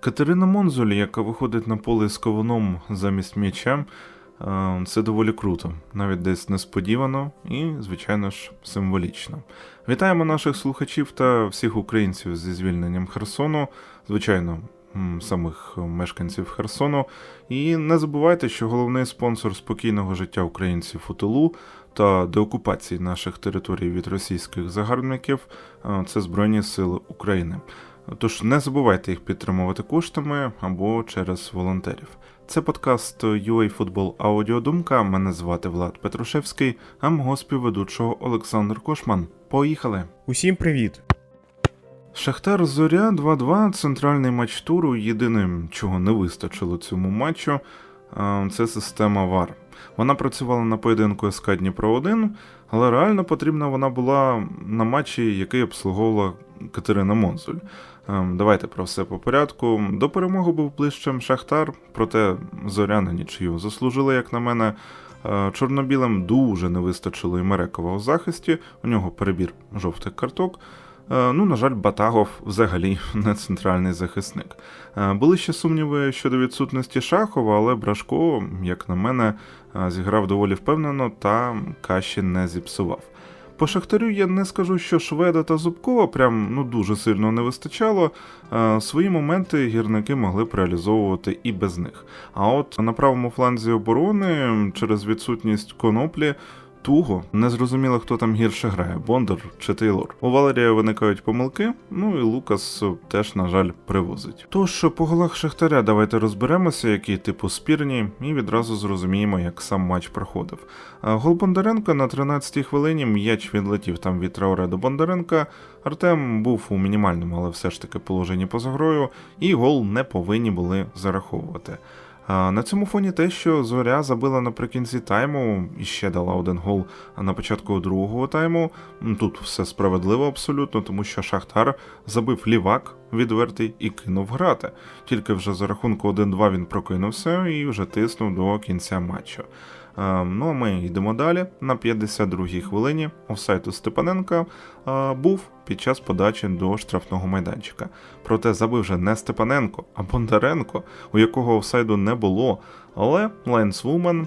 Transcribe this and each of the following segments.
Катерина Монзуль, яка виходить на поле з ковуном замість м'яча, е, це доволі круто, навіть десь несподівано і, звичайно ж, символічно. Вітаємо наших слухачів та всіх українців зі звільненням Херсону, звичайно, самих мешканців Херсону. І не забувайте, що головний спонсор спокійного життя українців у тилу та деокупації наших територій від російських загарбників е, це Збройні Сили України. Тож не забувайте їх підтримувати коштами або через волонтерів. Це подкаст UA Аудіодумка. Мене звати Влад Петрушевський, а мого співведучого Олександр Кошман. Поїхали! Усім привіт! Шахтар Зоря 2-2, центральний матч туру. Єдиним, чого не вистачило цьому матчу, е, це система VAR. Вона працювала на поєдинку СК Дніпро 1, але реально потрібна вона була на матчі, який обслуговувала Катерина Монзуль. Ем, Давайте про все по порядку. До перемоги був ближчим Шахтар, проте зоря на нічию заслужили, як на мене. Е, Чорнобілим дуже не вистачило і Мерекова у захисті. У нього перебір жовтих карток. Е, Ну, на жаль, Батагов взагалі не центральний захисник. Е, Були ще сумніви щодо відсутності Шахова, але Брашко, як на мене, е, зіграв доволі впевнено та каші не зіпсував. По Шахтарю я не скажу, що Шведа та Зубкова прям ну дуже сильно не вистачало. Свої моменти гірники могли б реалізовувати і без них. А от на правому фланзі оборони через відсутність коноплі. Туго не зрозуміло, хто там гірше грає, Бондар чи Тейлор. У Валерія виникають помилки, ну і Лукас теж, на жаль, привозить. Тож по голах Шахтаря давайте розберемося, які типу спірні, і відразу зрозуміємо, як сам матч проходив. Гол Бондаренка на 13-й хвилині м'яч відлетів там від Трауре до Бондаренка. Артем був у мінімальному, але все ж таки положенні поза грою, і гол не повинні були зараховувати. На цьому фоні те, що Зоря забила наприкінці тайму і ще дала один гол на початку другого тайму. Тут все справедливо абсолютно, тому що Шахтар забив лівак відвертий і кинув грати. Тільки вже за рахунку 1-2 він прокинувся і вже тиснув до кінця матчу. Е, Ну а ми йдемо далі. На 52-й хвилині офсайту Степаненка е, був під час подачі до штрафного майданчика. Проте забив вже не Степаненко, а Бондаренко, у якого офсайду не було. Але лайнсвумен,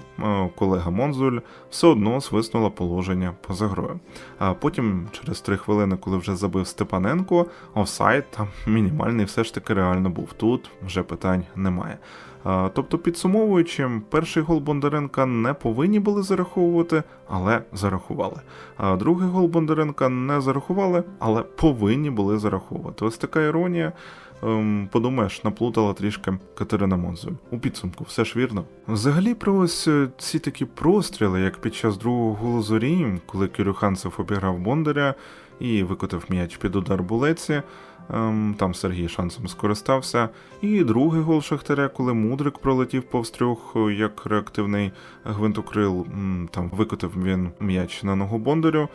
колега Монзуль, все одно свиснула положення поза грою. А потім, через три хвилини, коли вже забив Степаненко, офсайд там мінімальний все ж таки реально був. Тут вже питань немає. Тобто, підсумовуючи, перший гол Бондаренка не повинні були зараховувати, але зарахували. А другий гол Бондаренка не зарахували, але повинні були зараховувати. Ось така іронія. Ем, подумаєш, наплутала трішки Катерина Монзуль. У підсумку, все ж вірно. Взагалі, про ось е, ці такі простріли, як під час другого голу зорі, коли Кирюханцев обіграв Бондаря і викотив м'яч під удар булеці. Ем, Там Сергій шансом скористався. І другий гол Шахтаря, коли Мудрик пролетів повз трьох е, як реактивний гвинтокрил, там викотив він м'яч на ногу Бондарю.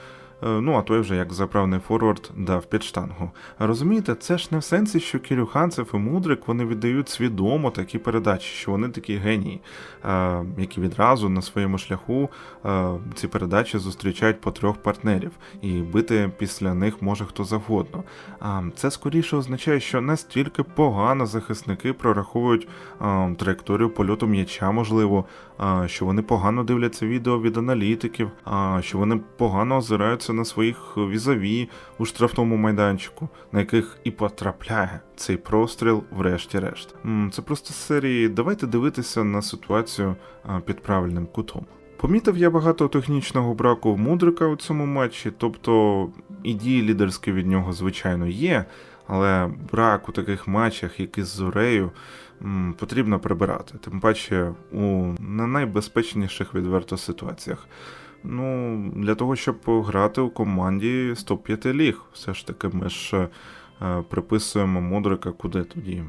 Е, Ну, а той вже як заправний форвард дав під штангу. Розумієте, це ж не в сенсі, що Кирюханцев і Мудрик вони віддають свідомо такі передачі, що вони такі генії, е, які відразу на своєму шляху е, ці передачі зустрічають по трьох партнерів, і бити після них може хто завгодно. А це скоріше означає, що настільки погано захисники прораховують траєкторію польоту м'яча, можливо, що вони погано дивляться відео від аналітиків, що вони погано озираються на своїх візаві у штрафному майданчику, на яких і потрапляє цей простріл, врешті-решт. Це просто серії. Давайте дивитися на ситуацію під правильним кутом. Помітив я багато технічного браку Мудрика у цьому матчі, тобто і дії лідерські від нього, звичайно, є, але брак у таких матчах, як із Зорею, потрібно прибирати. Тим паче у не найбезпечніших відверто ситуаціях. Ну, для того, щоб грати у команді 105 ліг. Все ж таки, ми ж е, приписуємо Мудрика куди тоді?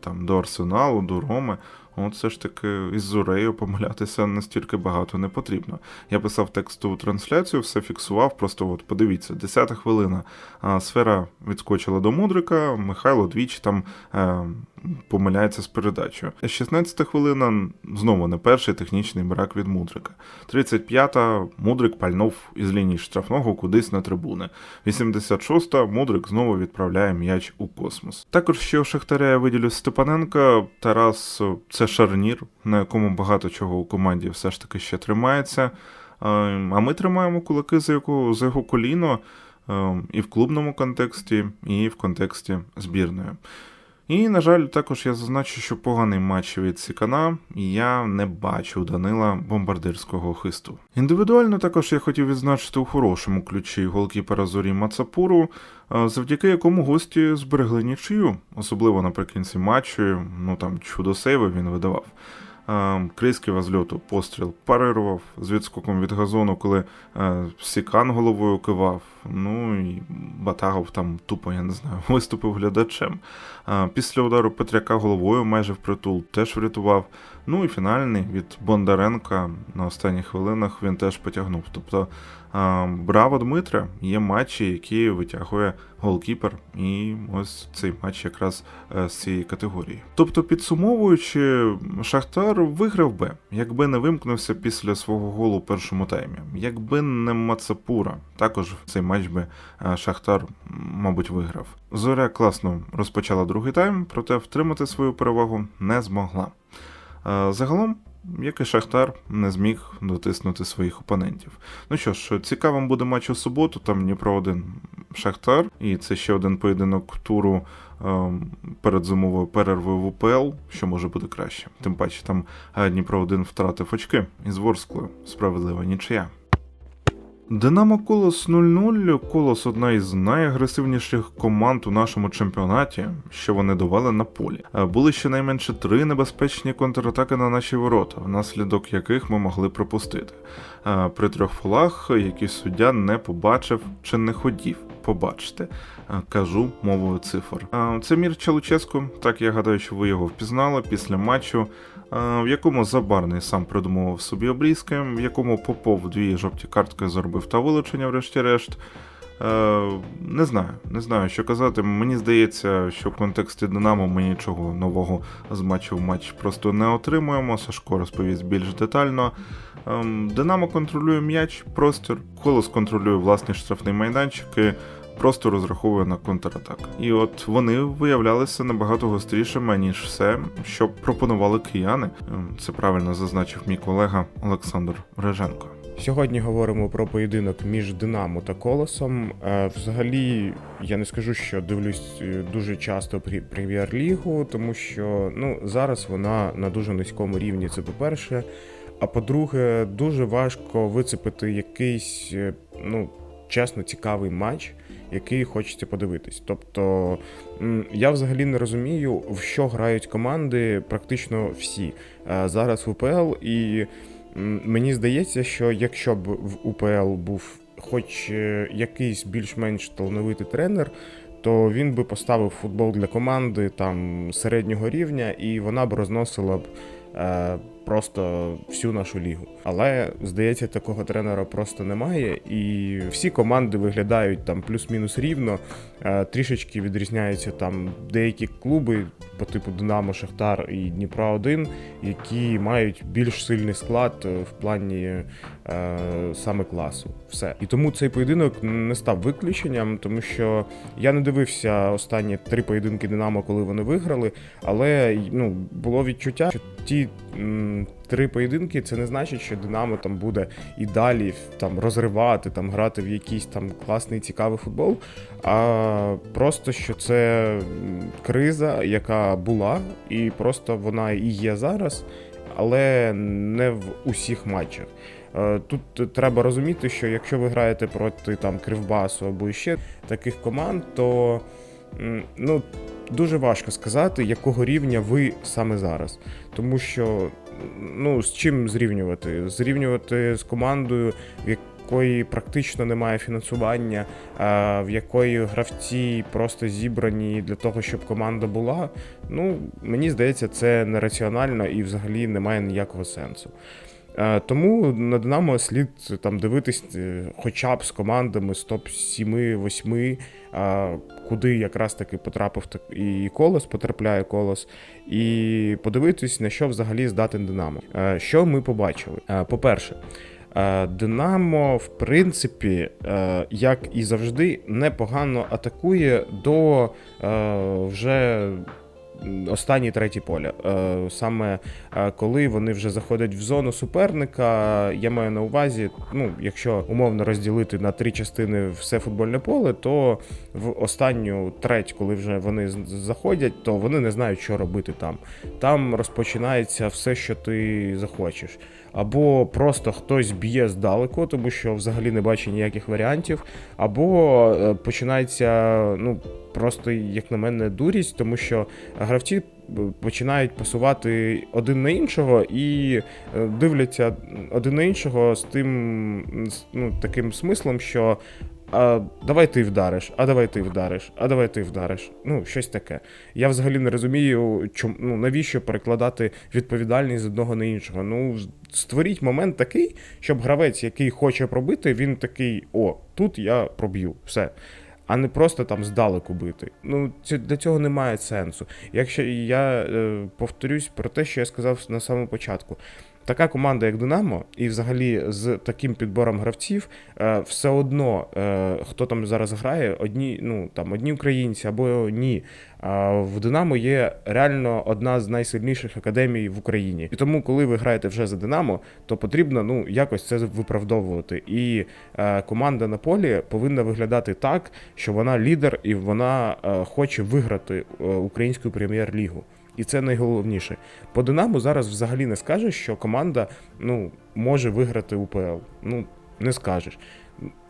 Там до Арсеналу, до Роми. От все ж таки із Зурею помилятися настільки багато не потрібно. Я писав текстову трансляцію, все фіксував. Просто от подивіться, 10 хвилина. Сфера відскочила до Мудрика, Михайло двічі там е, помиляється з передачею. 16 хвилина знову не перший технічний брак від Мудрика. 35-та Мудрик пальнув із лінії штрафного кудись на трибуни. 86-та Мудрик знову відправляє м'яч у космос. Також ще у Шахтаря я виділю Степаненка. Тарас о, шарнір, на якому багато чого у команді все ж таки ще тримається. А ми тримаємо кулаки за його, за його коліно е, і в клубному контексті, і в контексті збірної. І, на жаль, також я зазначу, що поганий матч від Сікана, і я не бачу Данила бомбардирського хисту. Індивідуально також я хотів відзначити у хорошому ключі голкіпера Зорі Мацапуру, е, завдяки якому гості зберегли нічию, особливо наприкінці матчу, ну там чудо сейви він видавав. Е, Крисківа з постріл парирував з відскоком від газону, коли е, Сікан головою кивав. Ну і Батагов там тупо, я не знаю, виступив глядачем. Після удару Петряка головою майже впритул теж врятував. Ну і фінальний від Бондаренка на останніх хвилинах він теж потягнув. Тобто, браво Дмитре, є матчі, які витягує голкіпер, і ось цей матч якраз е, з цієї категорії. Тобто, підсумовуючи, Шахтар виграв би, якби не вимкнувся після свого голу у першому таймі. Якби не Мацапура, також цей матч би е, Шахтар, мабуть, виграв. Зоря класно розпочала другий тайм, проте втримати свою перевагу не змогла. Е, Загалом, як і Шахтар, не зміг дотиснути своїх опонентів. Ну що ж, цікавим буде матч у суботу. Там Дніпро 1 Шахтар, і це ще один поєдинок туру е, перед зимовою перервою в УПЛ, що може бути краще. Тим паче там Дніпро 1 втратив очки із Ворсклою. Справедлива нічия. Динамо Колос 0-0. Колос одна із найагресивніших команд у нашому чемпіонаті, що вони довели на полі. Е, Були щонайменше три небезпечні контратаки на наші ворота, внаслідок яких ми могли пропустити. Е, При трьох фолах, які суддя не побачив чи не хотів побачити. Е, Кажу мовою цифр. Це Мір Чалуческу, так я гадаю, що ви його впізнали після матчу, в якому Забарний сам придумував собі обрізки, в якому Попов дві жовті картки заробив та вилучення, врешті-решт. Е, не знаю, не знаю, що казати. Мені здається, що в контексті Динамо ми нічого нового з матчу в матч просто не отримуємо. Сашко розповість більш детально. Ем, Динамо контролює м'яч, простір, Колос контролює власні штрафні майданчики, просто розраховує на контратак. І от вони виявлялися набагато гострішими, ніж все, що пропонували кияни. Ем, Це правильно зазначив мій колега Олександр Реженко. Сьогодні говоримо про поєдинок між Динамо та Колосом. Е, Взагалі, я не скажу, що дивлюсь е, дуже часто прем'єр-лігу, тому що ну зараз вона на дуже низькому рівні. Це по-перше. А по-друге, дуже важко вицепити якийсь е, ну чесно цікавий матч, який хочеться подивитись. Тобто я взагалі не розумію, в що грають команди практично всі е, зараз в УПЛ і. Мені здається, що якщо б в УПЛ був хоч е, якийсь більш-менш талановитий тренер, то він би поставив футбол для команди там середнього рівня, і вона б розносила б е, просто всю нашу лігу. Але здається, такого тренера просто немає, і всі команди виглядають там плюс-мінус рівно. Е, трішечки відрізняються там деякі клуби по типу Динамо, Шахтар і Дніпро 1 які мають більш сильний склад е, в плані е, саме класу. Все. І тому цей поєдинок не став виключенням, тому що я не дивився останні три поєдинки Динамо, коли вони виграли, але ну, було відчуття, що ті м, три поєдинки це не значить, що Динамо там буде і далі там розривати, там грати в якийсь там класний цікавий футбол. А просто що це криза, яка була, і просто вона і є зараз, але не в усіх матчах. Е, Тут треба розуміти, що якщо ви граєте проти там Кривбасу або ще таких команд, то ну, дуже важко сказати, якого рівня ви саме зараз. Тому що ну, з чим зрівнювати? Зрівнювати з командою, в якої практично немає фінансування, в якої гравці просто зібрані для того, щоб команда була. Ну, мені здається, це нераціонально і взагалі немає ніякого сенсу. Е, Тому на Динамо слід е, там дивитись е, хоча б з командами з топ 7-8, е, куди якраз таки потрапив і колос, потрапляє колос, і подивитись, на що взагалі здатен Динамо. Що ми побачили? По-перше, Динамо, в принципі, як і завжди, непогано атакує до вже останній третє поля. Е, Саме е, коли вони вже заходять в зону суперника, я маю на увазі, ну, якщо умовно розділити на три частини все футбольне поле, то в останню треть, коли вже вони заходять, то вони не знають, що робити там. Там розпочинається все, що ти захочеш. Або просто хтось б'є здалеку, тому що взагалі не бачить ніяких варіантів, або е, починається, ну, просто, як на мене, дурість, тому що гравці е, починають пасувати один на іншого і е, дивляться один на іншого з тим ну, таким смислом, що а давай ти вдариш, а давай ти вдариш, а давай ти вдариш. Ну, щось таке. Я взагалі не розумію, чом, ну, навіщо перекладати відповідальність з одного на іншого. Ну, створіть момент такий, щоб гравець, який хоче пробити, він такий: о, тут я проб'ю, все. А не просто там здалеку бити. Ну, ці- для цього немає сенсу. Якщо я е, повторюсь про те, що я сказав на самому початку. Така команда, як Динамо, і взагалі з таким підбором гравців, е, все одно, е, хто там зараз грає, одні, ну там одні українці або ні. А в Динамо є реально одна з найсильніших академій в Україні. І тому, коли ви граєте вже за Динамо, то потрібно ну якось це виправдовувати. І е, команда на полі повинна виглядати так, що вона лідер і вона е, хоче виграти е, українську прем'єр-лігу. І це найголовніше. По Динамо зараз взагалі не скажеш, що команда ну, може виграти УПЛ. Ну, не скажеш.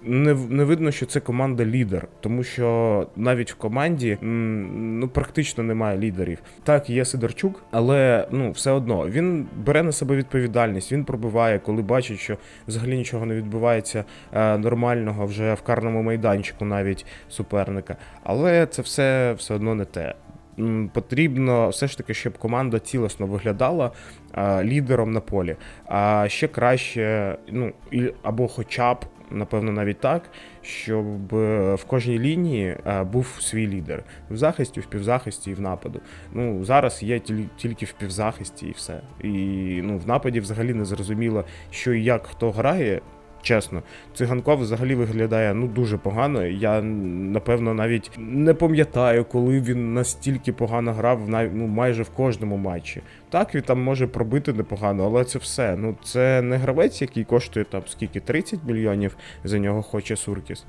Не, не видно, що це команда лідер, тому що навіть в команді ну, практично немає лідерів. Так, є Сидорчук, але ну, все одно він бере на себе відповідальність, він пробиває, коли бачить, що взагалі нічого не відбувається е, нормального вже в карному майданчику навіть суперника. Але це все все одно не те. Потрібно все ж таки, щоб команда цілісно виглядала а, лідером на полі. А ще краще, ну і або хоча б, напевно, навіть так, щоб е, в кожній лінії е, був свій лідер в захисті, в півзахисті і в нападу. Ну зараз є тіль- тільки в півзахисті і все. І ну в нападі взагалі не зрозуміло, що і як хто грає. Чесно, циганков взагалі виглядає ну дуже погано. Я напевно навіть не пам'ятаю, коли він настільки погано грав нав- ну, майже в кожному матчі. Так, він там може пробити непогано, але це все. Ну це не гравець, який коштує там скільки 30 мільйонів за нього хоче Суркіс.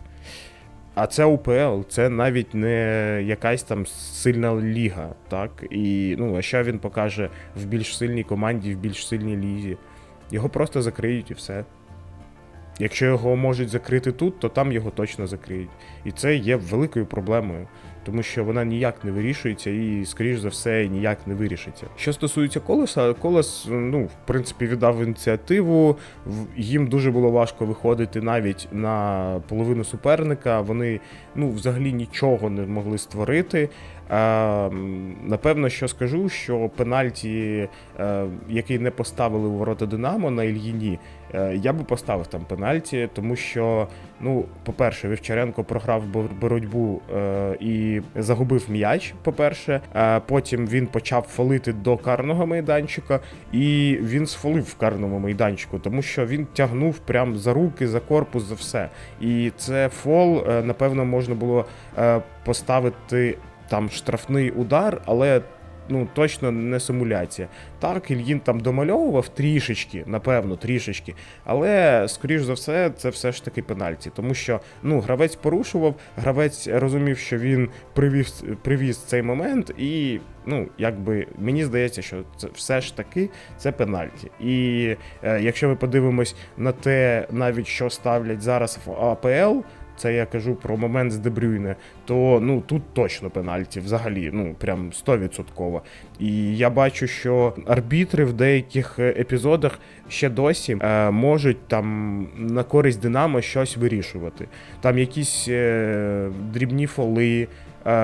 А це УПЛ, це навіть не якась там сильна ліга, так? І ну, а що він покаже в більш сильній команді, в більш сильній лізі? Його просто закриють і все. Якщо його можуть закрити тут, то там його точно закриють. І це є великою проблемою, тому що вона ніяк не вирішується і, скоріш за все, ніяк не вирішиться. Що стосується колеса, колес, ну, в принципі, віддав ініціативу. Їм дуже було важко виходити навіть на половину суперника. Вони ну, взагалі нічого не могли створити. Напевно, що скажу, що пенальті, е, який не поставили у ворота Динамо на Ільїні, е, я би поставив там пенальті, тому що, ну, по-перше, Вівчаренко програв боротьбу е, і загубив м'яч. По-перше, потім він почав фолити до карного майданчика, і він сфолив в карному майданчику, тому що він тягнув прям за руки, за корпус, за все. І це фол, напевно, можна було поставити там штрафний удар, але ну точно не симуляція. Так, Ільїн там домальовував трішечки, напевно, трішечки, але скоріш за все, це все ж таки пенальті, тому що ну гравець порушував, гравець розумів, що він привіз, привіз цей момент, і ну якби мені здається, що це все ж таки це пенальті. І е, якщо ми подивимось на те, навіть що ставлять зараз в АПЛ. Це я кажу про момент з Дебрюйне, то ну тут точно пенальті, взагалі, ну прям 100%. І я бачу, що арбітри в деяких е, епізодах ще досі е, можуть там на користь Динамо щось вирішувати. Там якісь е, дрібні фоли.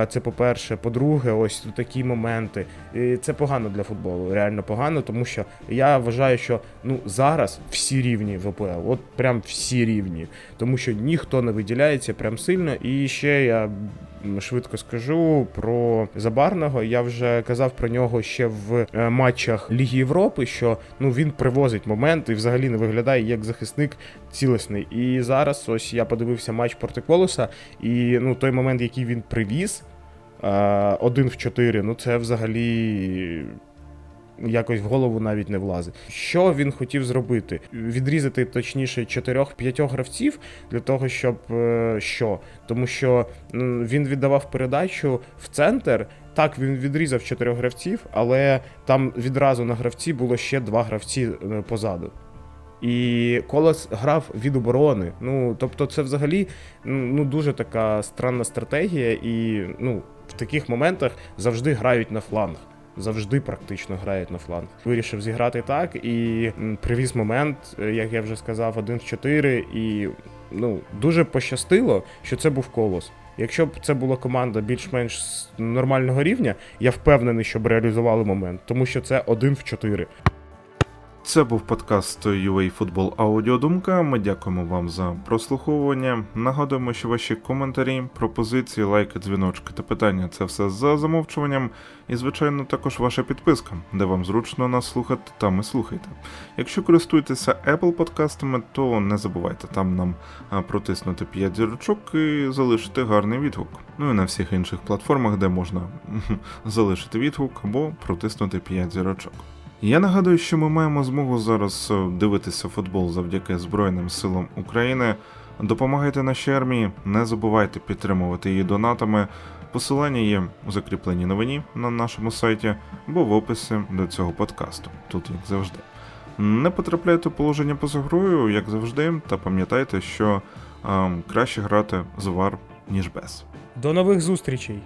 Це по-перше. По-друге, ось тут такі моменти. І це погано для футболу, реально погано, тому що я вважаю, що ну зараз всі рівні в ОПЛ, от прям всі рівні, тому що ніхто не виділяється прям сильно. І ще я швидко скажу про Забарного. Я вже казав про нього ще в е, матчах Ліги Європи, що ну він привозить момент і взагалі не виглядає як захисник цілісний. І зараз ось я подивився матч проти Колоса, і ну той момент, який він привіз. е, Один в чотири, ну це взагалі якось в голову навіть не влазить. Що він хотів зробити? Відрізати точніше 4-5 гравців для того, щоб е, що? Тому що він віддавав передачу в центр. Так, він відрізав 4 гравців, але там відразу на гравці було ще два гравці е, позаду. І Колос грав від оборони. Ну, тобто, це взагалі ну, дуже така странна стратегія, і ну, в таких моментах завжди грають на фланг. Завжди практично грають на фланг. Вирішив зіграти так і привіз момент, е, як я вже сказав, 1 в 4. І ну, дуже пощастило, що це був колос. Якщо б це була команда більш-менш нормального рівня, я впевнений, що б реалізували момент, тому що це 1 в 4. Це був подкаст UA Football Аудіодумка. Ми дякуємо вам за прослуховування. Нагадуємо, що ваші коментарі, пропозиції, лайки, дзвіночки та питання це все за замовчуванням. І, звичайно, також ваша підписка, де вам зручно нас слухати, там і слухайте. Якщо користуєтеся Apple подкастами, то не забувайте там нам протиснути 5 зірочок і залишити гарний відгук. Ну і на всіх інших платформах, де можна залишити відгук або протиснути 5 зірочок. Я нагадую, що ми маємо змогу зараз е, дивитися футбол завдяки Збройним силам України. Допомагайте нашій армії, не забувайте підтримувати її донатами. Посилання є у закріпленій новині на нашому сайті або в описі до цього подкасту, тут як завжди. Не потрапляйте в положення поза грою, як завжди, та пам'ятайте, що ем, краще грати з вар, ніж без. До нових зустрічей!